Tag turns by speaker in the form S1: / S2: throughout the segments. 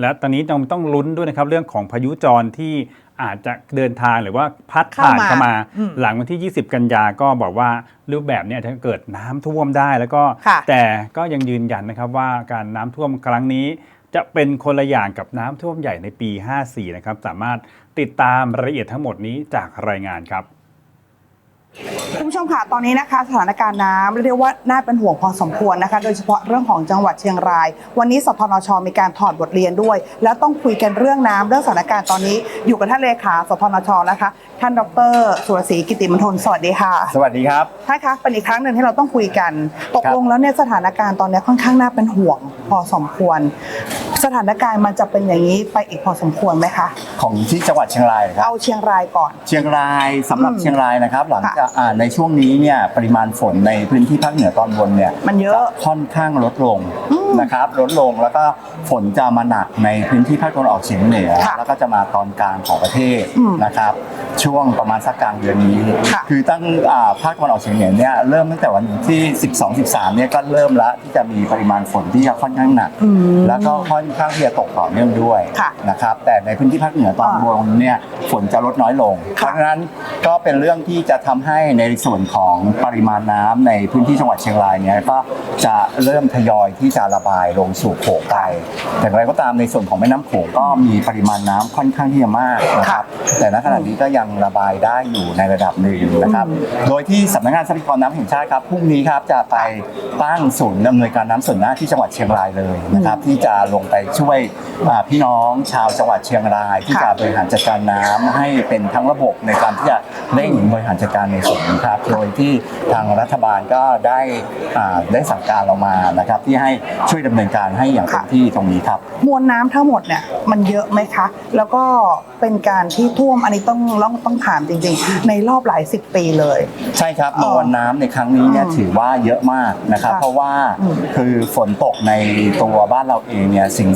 S1: และตอนนี้ต้องต้องลุ้นด้วยนะครับเรื่องของพายุจรที่อาจจะเดินทางหรือว่าพัดผ่าน
S2: เข้ามา
S1: เข้ามา
S2: อืม
S1: หลังวันที่ 20 กันยาก็บอกว่ารูปแบบเนี้ถ้าเกิดน้ำท่วมได้แล้วก็
S2: ค่ะ
S1: แต่ก็ยังยืนยันนะครับว่าการน้ำท่วมครั้งนี้จะเป็นคนละอย่างกับน้ำท่วมใหญ่ในปี 54 นะครับ สามารถติดตามรายละเอียดทั้งหมดนี้จากรายงานครับ
S2: คุณผู้ชมค่ะตอนนี้นะคะสถานการณ์น้ำเรียกว่าน่าเป็นห่วงพอสมควรนะคะ โดยเฉพาะเรื่องของจังหวัดเชียงราย วันนี้สพนชมีการถอดบทเรียนด้วย แล้วต้องคุยกันเรื่องน้ำเรื่องสถานการณ์ตอนนี้อยู่กับท่านเลขาสพนชนะคะ ท่านดรสุรศรีกิติมณฑลสวัสดีค่ะ
S3: สวัสดีครับ
S2: ท่านคะเป็นอีกครั้งหนึ่งที่เราต้องคุยกันตก
S3: ครับ
S2: ลงแล้วเนี่ยสถานการณ์ตอนนี้ค่อนข้างน่าเป็นห่วงพอสมควร สถานการณ์มันจะเป็นอย่างนี้ไปอีกพอสมควรไหมคะ
S3: ของที่จังหวัดเชียงรายครับ
S2: เอาเชียงรายก่อน
S3: เชียงรายสำหรับ
S2: อืม
S3: เชียงรายนะครับ หลัง
S2: ค่ะ
S3: จากอ่าในช่วงนี้เนี่ยปริมาณฝนในพื้นที่ภาคเหนือตอนบนเนี่ย
S2: มันเยอะ
S3: จค่อนข้างลดลง
S2: อืม
S3: นะครับลดลงแล้วก็ฝนจะมาหนักในพื้นที่ภาคตะวันออกเฉียงเหนือ
S2: ค่ะ
S3: แล้วก็จะมาตอนกลางของประเทศ
S2: อืม
S3: นะครับ ช่วงประมาณสักกลางเดือนนี้
S2: ค่ะ
S3: คือตั้งอ่าภาคตะวันออกเฉียงเหนือเนี่ยเริ่มตั้งแต่วันที่ 12 13เนี่ยก็เริ่มแล้วที่จะมีปริมาณฝนที่จะค่อนข้างหนัก
S2: อืม
S3: แล้วก็ค่อนข้างที่จะตกต่อเนื่องด้วย
S2: ค่ะ
S3: นะครับ แต่ในพื้นที่ภาคเหนือตอนบนเนี่ยฝนจะลดน้อยลง เพ
S2: ค่ะ
S3: ราะฉะนั้นก็เป็นเรื่องที่จะทำให้ในส่วนของปริมาณน้ำในพื้นที่จังหวัดเชียงรายเนี่ยก็จะเริ่มทยอยที่จะระบายลงสู่โขงไปแต่อย่างไรก็ตามในส่วนของแม่น้ำโขงก็มีปริมาณน้ำค่อนข้างที่จะมากนะครับแต่ณขณะนี้ก็ยังระบายได้อยู่ในระดับหนึ่งนะครับ โดยที่สำนักงานทรัพยากรน้ำแห่งชาติครับพรุ่งนี้ครับจะไปตั้งศูนย์ดำเนินการน้ำส่วนหน้าที่จังหวัดเชียงรายเลยนะครับที่จะลงไปช่วยพี่น้องชาวจังหวัดเชียงราย ที่จะบริหารจัดการน้ำให้เป็นทั้งระบบในการที่จะเร่งบริหารจัดการในส่วนนี้ครับโดยที่ทางรัฐบาลก็ได้อ่าได้สั่งการเรามานะครับที่ให้ช่วยดำเนินการให้อย่างเต็มที่ตรงนี้ครับ
S2: มวลน้ำทั้งหมดเนี่ยมันเยอะไหมคะ แล้วก็เป็นการที่ท่วมอันนี้ต้องต้องต้องถามจริง ๆ ในรอบหลายสิบปีเลย
S3: ใช่ครับ
S2: อ๋
S3: ม
S2: อ
S3: วลน้ำในครั้งนี้เนี่ย
S2: อืม
S3: ถือว่าเยอะมากนะครับ
S2: ค่ะ
S3: เพราะว่า
S2: อืม
S3: คือฝนตกในตัวบ้านเราเองเนี่ยสิง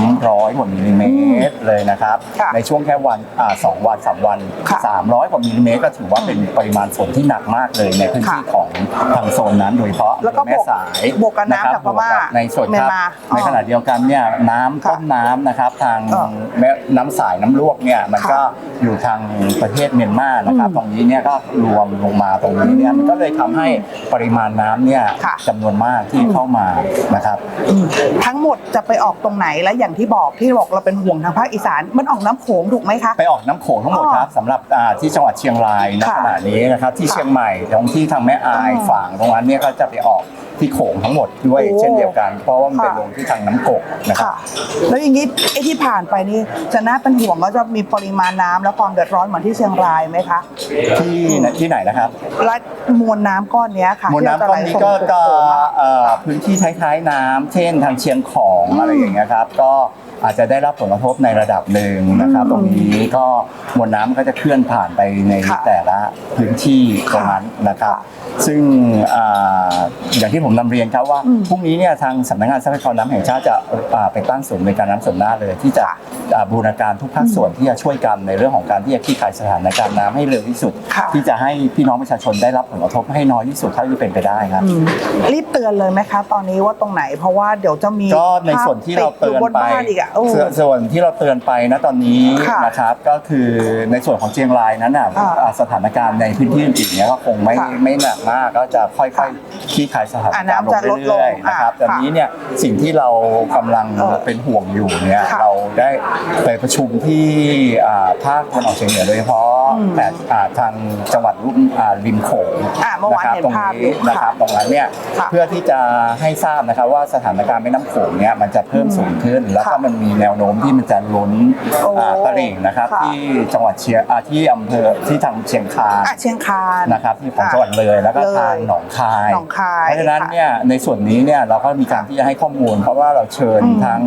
S3: 300กว่ามิลลิเมตรเลยนะครับ
S2: ค่ะ
S3: ในช่วงแค่วันอ่าสองวันสามวัน
S2: ค่ะ
S3: 300กว่ามิลลิเมตรก็ถือว่าเป็นปริมาณฝนที่หนักมากเลยในพื้นที่
S2: ค่ะ
S3: ของทางโซนนั้นโดยเฉพาะ
S2: แล้วก็
S3: แม่สาย
S2: บวกกับน้ำะ
S3: ครับ
S2: จากพม่า
S3: บวกกับในส่วนครับ
S2: เมียนมาอ๋อ
S3: ในขณะเดียวกันเนี่ยน้ำ
S2: ค่ะ
S3: ต้นน้ำนะครับทาง
S2: เออ
S3: แม่น้ำสายน้ำลวกเนี่ยมัน
S2: ค่ะ
S3: ก็อยู่ทางประเทศเมียนมานะครับ
S2: อืม
S3: ตรงนี้เนี่ยก็รวมลงมาตรงนี้เนี่ยมันก็เลยทำให้ปริมาณน้ำเนี่ย
S2: ค่ะ
S3: จำนวนมากที่เข้ามานะครับ
S2: อืมทั้งหมดจะไปออกตรงไหนและอย่างที่บอกที่บอกเราเป็นห่วงทางภาคอีสานมันออกน้ำโขงถูกไหมคะ
S3: ไปออกน้ำโขงทั้งหมด
S2: อ๋อ
S3: ครับสำหรับอ่าที่จังหวัดเชียงรายณ
S2: ค่ะ
S3: ขณะนี้นะครับที่
S2: ค่ะ
S3: เชียงใหม่ตรงที่ทางแม่อาย
S2: อ๋อ
S3: ฝั่งตรงนั้นเนี่ยก็จะไปออกที่โขงทั้งหมดด้วย
S2: โอ้
S3: เช่นเดียวกัน เพราะว่ามันเป็น
S2: ค่ะ
S3: ลงที่ทางน้ำกกนะครับ
S2: ค่ะ แล้วอย่างนี้ไอ้ที่ผ่านไปนี่จะน่าเป็นห่วงว่าจะมีปริมาณน้ำและความเดือดร้อนเหมือนที่เชียงรายไหมคะ
S3: ที่ไหนที่ไหนนะครับ
S2: และมวลน้ำก้อนเนี้ยค่ะ
S3: มวลน้ำก้อนนี้ก็
S2: ที่เรา
S3: ก็
S2: จะไหลส่งสู่โขงอะ
S3: เอ่อพื้นที่ท้ายๆน้ำเช่นทางเชียงของอะไรอย่างเงี้ยครับ ก็ อาจจะได้รับผลกระทบในระดับหนึ่งนะครับ
S2: อืม
S3: ตรงนี้ก็มวลน้ำก็จะเคลื่อนผ่านไปใน
S2: ค่ะ
S3: แต่ละพื้นที่ตรงนั้นนะครับ
S2: ค่ะ
S3: ซึ่งอ่าอย่างที่ผมนำเรียนครับว่า
S2: อืม
S3: พรุ่งนี้เนี่ยทางสำนักงานทรัพยากรน้ำแห่งชาติจะอ่าไปตั้งศูนย์ในวยการน้ำส่วนหน้าเลย ที่จะ
S2: ค่ะ
S3: อ่าบูรณาการทุกภาคส่วนที่จะช่วยกันในเรื่องของการที่จะคลี่คลายสถานการณ์น้ำให้เร็วที่สุด
S2: ค่ะ
S3: ที่จะให้พี่น้องประชาชนได้รับผลกระทบให้น้อยที่สุดเท่าที่เป็นไปได้ครับ
S2: อืมรีบเตือนเลยไหมคะ ตอนนี้ว่าตรงไหนเพราะว่าเดี๋ยวจะมี
S3: ก็ในส่วนที่เราเตือน
S2: ภพติดยู่บ
S3: ไป
S2: บ้านอีกอะโอ้
S3: ส่วนส่วนที่เราเตือนไปนะตอนนี้
S2: ค่ะ
S3: นะครับก็คือในส่วนของเชียงรายนั้นน่ะ
S2: อ่า
S3: อ่าสถานการณ์ในพื้นที่อื่นๆเนี่ยก็คงไม่
S2: ค่ะ
S3: ไม่หนักมากก็จะค่อยๆคลี่คลายสถาน
S2: อ่า
S3: การณ์ล
S2: น้ำจะ
S3: ง
S2: ลดลง
S3: เรื่อยๆนะครับ
S2: อ่า
S3: ตอนนี้เนี่ยสิ่งที่เรากำลัง
S2: เออ
S3: เป็นห่วงอยู่เนี่ย
S2: ค่ะ
S3: เราได้ไปประชุมที่อ่าภาคตะวันออกเฉียงเหนือโดยเฉพาะ
S2: อืม
S3: แต่อ่าทางจังหวัดรุ่มอ่าริมโขง
S2: อ่าเมื่อวาน
S3: นะครับ
S2: เห็น
S3: ตรง
S2: ภาพ
S3: นี้
S2: อยู่
S3: นะครับ
S2: ค่ะ
S3: ตรงนั้นเนี่ย
S2: ค่ะ
S3: เพื่อที่จะให้ทราบนะครับว่าสถานการณ์แม่น้ำโขงเนี่ยมันจะเพิ่มสูงขึ้น แล้วก็
S2: ค่ะ
S3: มันมีแนวโน้มที่มันจะล้น
S2: โอ้
S3: อ่าตลิ่งนะครับ
S2: ค่ะ
S3: ที่จังหวัดเชียงอ่าที่อำเภอที่ทางเชียงคาน
S2: อะเชียงคาน
S3: นะครับที่ของจังหวัดเลยแล้วก็
S2: เลย
S3: ทางหนองคาย
S2: หนองคาย
S3: เพราะฉะนั้น
S2: ค่ะ
S3: เนี่ยในส่วนนี้เนี่ยเราก็มีการที่จะให้ข้อมูล เพราะว่าเราเชิญ
S2: อืม
S3: ทั้ง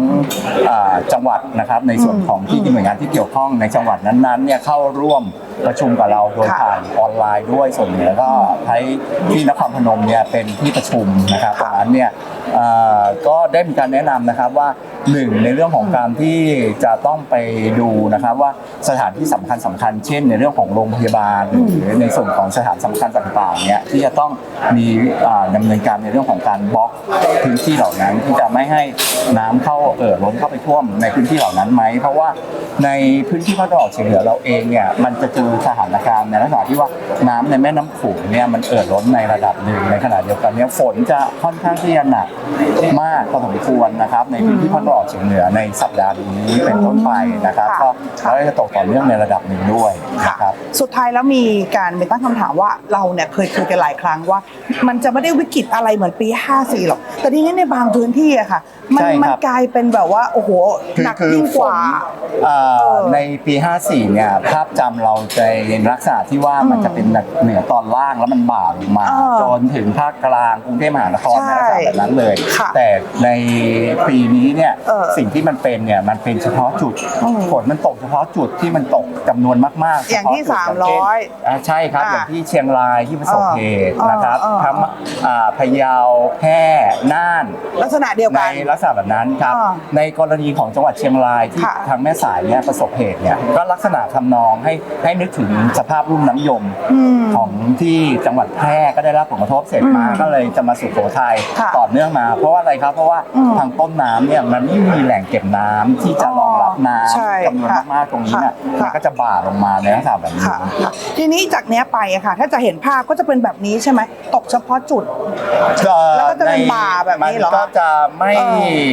S3: อ่าจังหวัดนะครับในส่วน
S2: อืม
S3: ของที่หน่วยงานที่เกี่ยวข้องในจังหวัดนั้นๆเนี่ยเข้าร่วมประชุมกับเราโดย
S2: ค่ะ
S3: ผ่านออนไลน์ด้วยส่วนหนึ่งแล้วก็ใช้ที่นครพนมเนี่ยเป็นที่ประชุมนะครับตรงนั้นเนี่ยเอ่อก็ได้มีการแนะนำนะครับว่า หนึ่งในเรื่องของการที่จะต้องไปดูนะครับว่าสถานที่สำคัญสำคัญเช่น ในเรื่องของโรงพยาบาลหรือในส่วนของสถานสำคัญต่างๆเนี่ยที่จะต้องมีอ่าดำเนินการในเรื่องของการบล็อกพื้นที่เหล่านั้นที่จะไม่ให้น้ำเข้าเอ่อล้นเข้าไปท่วมในพื้นที่เหล่านั้นไหมเพราะว่าในพื้นที่ภาคตะวันออกเฉียงเหนือเราเองเนี่ยมันจะเจอสถานการณ์ในลักษณะที่ว่าน้ำในแม่น้ำโขงเนี่ยมันเอ่อล้นในระดับหนึ่งในขณะเดียวกันเนี่ยฝนจะค่อนข้างที่จะหนักมากพอสมควรนะครับในพื้นที่ภาคตะวันออกเฉียงเหนือในสัปดาห์นี้เป็นต้นไปนะครับ
S2: ค่ะ
S3: ก็แล้วก็จะตกต่อเนื่องในระดับหนึ่งด้วย
S2: ค่ะ
S3: นะครับ
S2: สุดท้ายแล้วมีการมีตั้งคำถามว่าเราเนี่ยเคยคุยกันหลายครั้งว่า มันจะไม่ได้วิกฤตอะไรเหมือนปี 54 หรอก แต่ทีนี้ในบางพื้นที่อะค่ะมั
S3: ใช่ครับ
S2: มันกลายเป็นแบบว่าโอ้โห
S3: คือ
S2: หนัก
S3: คือ
S2: ยิ่ง
S3: ฝ
S2: กว่า
S3: นเอ่อ
S2: เออ
S3: ในปี 54 เนี่ยภาพจำเราจะเห็นลักษณะที่ว่ามันจะเป็นเหนือตอนล่างแล้วมันบ่าลงมา
S2: เออ
S3: จนถึงภาคกลางกรุงเทพมหานคร
S2: ใช่
S3: ในลักษณะแบบนั้นเลย
S2: ค่ะ
S3: แต่ในปีนี้เนี่ย
S2: เออ
S3: สิ่งที่มันเป็นเนี่ยมันเป็นเฉพาะจุด
S2: อืม
S3: ฝนมันตกเฉพาะจุดที่มันตกจำนวนมากๆ
S2: อย่างที่
S3: เฉพะจุด
S2: 300
S3: เช่นอ่าใช่ครับ
S2: อะ
S3: อย่างที่เชียงรายที่ประสบเหตุ
S2: เออ
S3: นะครับ
S2: เออเออ
S3: ทั้งอ่าพะเยาแพร่น่าน
S2: ลักษณะเดียว
S3: ใน
S2: กัน
S3: ลักษณะแบบนั้นครับ
S2: อ่า
S3: ในกรณีของจังหวัดเชียงรายที่
S2: ค่ะ
S3: ทางแม่สายเนี่ยประสบเหตุเนี่ยก็ลักษณะทำนองให้ให้นึกถึงสภาพรุ่มน้ำยม
S2: อืม
S3: ของที่จังหวัดแพร่ก็ได้รับผลกระทบเสร็จมา
S2: อืม
S3: ก็เลยจะมาสุโขทัย
S2: ค่ะ
S3: ต่อเนื่องมา เพราะว่าอะไรครับเพราะว่า
S2: อืม
S3: ทางต้นน้ำเนี่ยมันไม่มีแหล่งเก็บน้ำที่จะรองรับน้
S2: ใช่ำ
S3: จำนวน
S2: ค่ะ
S3: มากๆตรงนี้เนี่ย
S2: ค่ะ
S3: มันก็จะบ่าลงมาในลักษณะแบบนี้
S2: ค่ะค่ะทีนี้จากเนี้ยไปอะค่ะ ถ้าจะเห็นภาพก็จะเป็นแบบนี้ใช่ไหมตกเฉพาะจุดแล้วก็จะเป็นบ่าแบบนี้เหรอ
S3: มันก็จะไม่
S2: เอ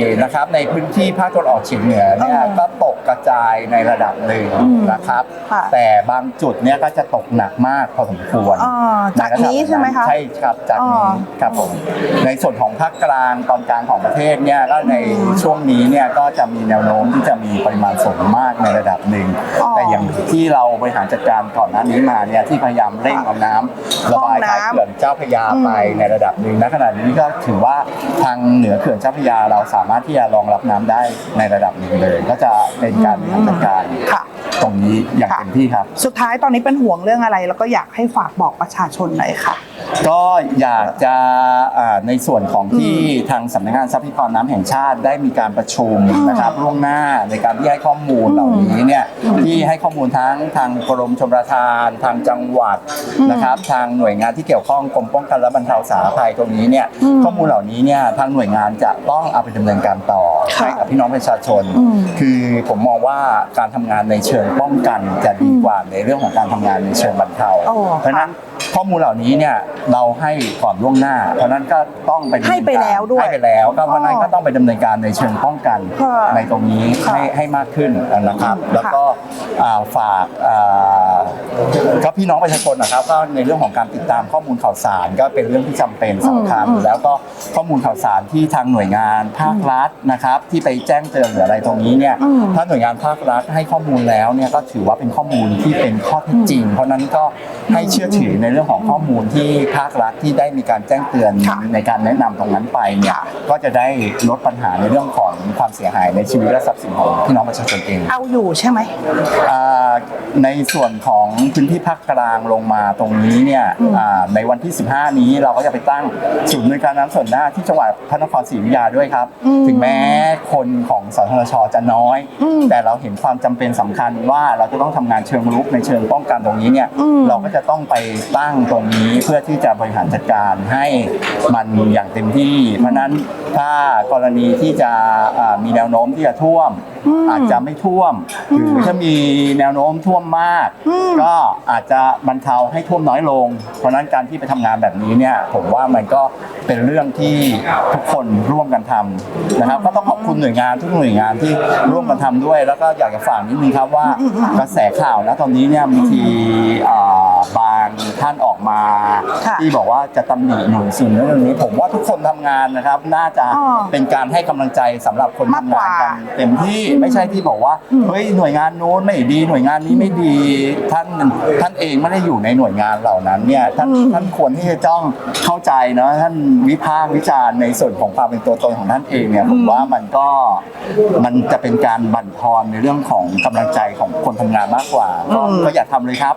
S2: อ
S3: นะครับในพื้นที่ภาคตะวันออกเฉียงเหนือเนี่ย
S2: เออ
S3: ก็ตกกระจายในระดับหนึ่ง
S2: อืม
S3: นะครับ
S2: ค่ะ
S3: แต่บางจุดเนี่ยก็จะตกหนักมากพอสมควร
S2: อ่าจากนี้ใช่ไหมคะ
S3: ใช่ครับจาก
S2: อ๋
S3: นี้
S2: อ
S3: ครับผมในส่วนของภาคกลางตอนกลางของประเทศเนี่ยก็ในช่วงนี้เนี่ยก็จะมีแนวโน้มที่จะมีปริมาณฝนมากในระดับหนึ่ง
S2: อ๋อ
S3: แต่อย่างที่เราบริหารจัดการก่อนหน้านี้มาเนี่ยที่พยายามเร่งเอาน้ำระบายท้าย
S2: ห้องน้ำ
S3: เขื่อนเจ้าพระยาไป
S2: อืม
S3: ในระดับหนึ่งณขณะนี้ก็ถือว่าทางเหนือเขื่อนเจ้าพระยาเราสามารถที่จะรองรับน้ำได้ในระดับหนึ่งเลย ก็จะเป็นการบริหารจัดการ
S2: ค่ะ
S3: ตรงนี้อย่าง
S2: ค่ะ
S3: เต็มที่ครับ
S2: สุดท้ายตอนนี้เป็นห่วงเรื่องอะไร แล้วก็อยากให้ฝากบอกประชาชนหน่อยค่ะ
S3: ก็อยากจะอ่าในส่วนของที่ทางสำนักงานทรัพยากรน้ำแห่งชาติได้มีการประชุม
S2: อืม
S3: นะครับล่วงหน้าในการที่ให้ข้อมูลเหล่านี้เนี่ย
S2: อืม
S3: ที่ให้ข้อมูลทั้งทางกรมชลประทาน ทางจังหวัด
S2: อืม
S3: นะครับ ทางหน่วยงานที่เกี่ยวข้องกรมป้องกันและบรรเทาสาธารณภัยตรงนี้เนี่ย
S2: อืม
S3: ข้อมูลเหล่านี้เนี่ยทางหน่วยงานจะต้องเอาไปดำเนินการต่อ
S2: ค่ะ
S3: ให้กับพี่น้องประชาชน
S2: อืม
S3: คือผมมองว่าการทำงานในเชิงป้องกันจะดีกว่าในเรื่องของการทำงานในเชิงบรรเทา
S2: อ๋อ
S3: เพราะฉะนั้นข้อมูลเหล่านี้เนี่ยเราให้ก่อนล่วงหน้า เพราะฉะนั้นก็ต้องไปดำเนินการ
S2: ให้ไปแล้วด้วย
S3: ให้ไปแล้วก็เพราะฉะนั้น
S2: อ๋อ
S3: ก็ต้องไปดำเนินการในเชิงป้องกัน
S2: ค่ะ
S3: ในตรงนี้
S2: ค่ะ
S3: ให้ให้มากขึ้นนะครับ
S2: อืม
S3: แล้วก็อ่าฝากอ่าก็พี่น้องประชาชนนะครับก็ในเรื่องของการติดตามข้อมูลข่าวสารก็เป็นเรื่องที่จำเป็นสำคัญ
S2: อืม
S3: แล้วก็ข้อมูลข่าวสารที่ทางหน่วยงานภาครัฐนะครับ ที่ไปแจ้งเตือนหรืออะไรตรงนี้เนี่ย
S2: อืม
S3: ถ้าหน่วยงานภาครัฐให้ข้อมูลแล้วเนี่ยก็ถือว่าเป็นข้อมูลที่เป็นข้อเท็จจริง เพราะฉะนั้นก็ให้เชื่อถือในเรื่องของข้อมูลที่ภาครัฐที่ได้มีการแจ้งเตือน
S2: ค่ะ
S3: ในการแนะนำตรงนั้นไปเนี่ย
S2: ค่ะ
S3: ก็จะได้ลดปัญหาในเรื่องของความเสียหายในชีวิตและทรัพย์สินของพี่น้องประชาชนเอง
S2: เอาอยู่ใช่ไหม
S3: อ่า ในส่วนของพื้นที่ภาคกลางลงมาตรงนี้เนี่ย
S2: อืม
S3: อ่าในวันที่ 15 นี้เราก็จะไปตั้งศูนย์บริการน้ำส่วนหน้าที่จังหวัดพระนครศรีอยุธยาด้วยครับ
S2: อืม
S3: ถึงแม้คนของสทชจะน้อย
S2: อืม
S3: แต่เราเห็นความจำเป็นสำคัญว่าเราจะต้องทำงานเชิงรุกในเชิงป้องกันตรงนี้เนี่ย
S2: อืม
S3: เราก็จะต้องไปตั้งตรงนี้เพื่อที่จะบริหารจัดการให้มันอย่างเต็มที่ เพราะฉะนั้นถ้ากรณีที่จะอ่ามีแนวโน้มที่จะท่วม
S2: อืม
S3: อาจจะไม่ท่วมหรือถ้ามีแนวโน้มท่วมมาก
S2: อืม
S3: ก็อาจจะบรรเทาให้ท่วมน้อยลง เพราะฉะนั้นการที่ไปทำงานแบบนี้เนี่ยผมว่ามันก็เป็นเรื่องที่ทุกคนร่วมกันทำนะครับ ก็ต้องขอบคุณหน่วยงานทุกหน่วยงานที่ร่วมกันทำด้วย แล้วก็อยากจะฝากนิดนึงครับว่ากระแสข่าวนะตอนนี้เนี่ยบางทีอ่าบางท่านออกมา
S2: ค่ะ
S3: ที่บอกว่าจะตำหนิหน่วยสิ่งนั้นเรื่องนี้ ผมว่าทุกคนทำงานนะครับ น่าจะ
S2: อ๋อ
S3: เป็นการให้กำลังใจสำหรับคน
S2: มาก
S3: ทำ
S2: ก
S3: งา
S2: ว่า
S3: นกันเต็มที่ไม่ใช่ที่บอกว่า
S2: อืม
S3: เฮ้ยหน่วยงานโน้นไม่ดีหน่วยงานนี้ไม่ดีท่านท่านเองไม่ได้อยู่ในหน่วยงานเหล่านั้นเนี่ยท่าน
S2: อืม
S3: ท่านควรที่จะต้องเข้าใจเนาะท่านวิพากษ์วิจารณ์ในส่วนของความเป็นตัวตนของท่านเองเนี่ยผมว่ามันก็มันจะเป็นการบั่นทอนในเรื่องของกำลังใจของคนทำงานมากกว่าก็
S2: อืม
S3: ก็อย่าทำเลยครับ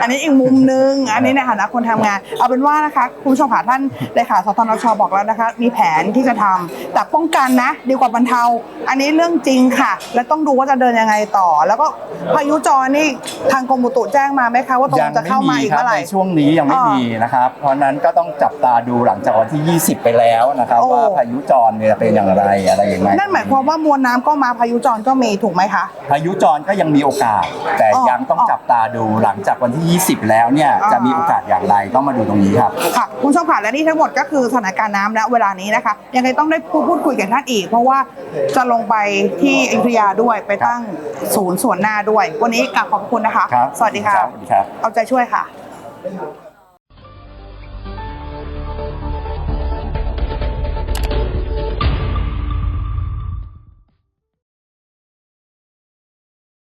S2: อันนี้อีกมุมนึง อันนี้ในฐานะคนทำงาน เอาเป็นว่านะคะคุณผู้ชมค่ะท่านเลขาสทนชบอกแล้วนะคะ มีแผนที่จะทำแต่ป้องกันนะ ดีกว่าบรรเทา อันนี้เรื่องจริงค่ะ และต้องดูว่าจะเดินยังไงต่อ แล้วก็พายุจรนี่ทางกรมอุตุแจ้งมาไหมคะว่าตรง
S3: ยัง
S2: จะ
S3: ไม่
S2: เข้ามา
S3: มี
S2: อีก
S3: ครั
S2: เมื่อไหร่
S3: ในช่วงนี้ยังไม่
S2: อ่ามี
S3: มีนะครับ เพราะฉะนั้นก็ต้องจับตาดูหลังจากวันที่ 20 ไปแล้วนะครับ
S2: โอ้
S3: ว่าพายุจรเนี่ยเป็นอย่างไรอะไรอย่างไร
S2: นั่นหมายความว่ามวลน้ำก็มาพายุจรก็มีถูกไหมคะ
S3: พายุจรก็ยังมีโอกาส แต่
S2: อ๋อ
S3: ยังต้องจับตาดูหลังจากวันที่ 20 แล้วเนี่ย
S2: อ่า
S3: จะมีโอกาสอย่างไรต้องมาดูตรงนี้ครับ
S2: ค่ะคุณผู้ชมค่ะและนี่ทั้งหมดก็คือสถานการณ์น้ำณเวลานี้นะคะยังไงต้องได้พูดพูดคุยกับท่านอีก เพราะว่าจะลงไปที่อยุธยาด้วยไปตั้งศูนย์ส่วนหน้าด้วย วันนี้กลับขอบคุณนะคะ
S3: ครับ
S2: สวัสดีค่ะ
S3: สวัสดีครับ
S2: เอาใจช่วยค่ะ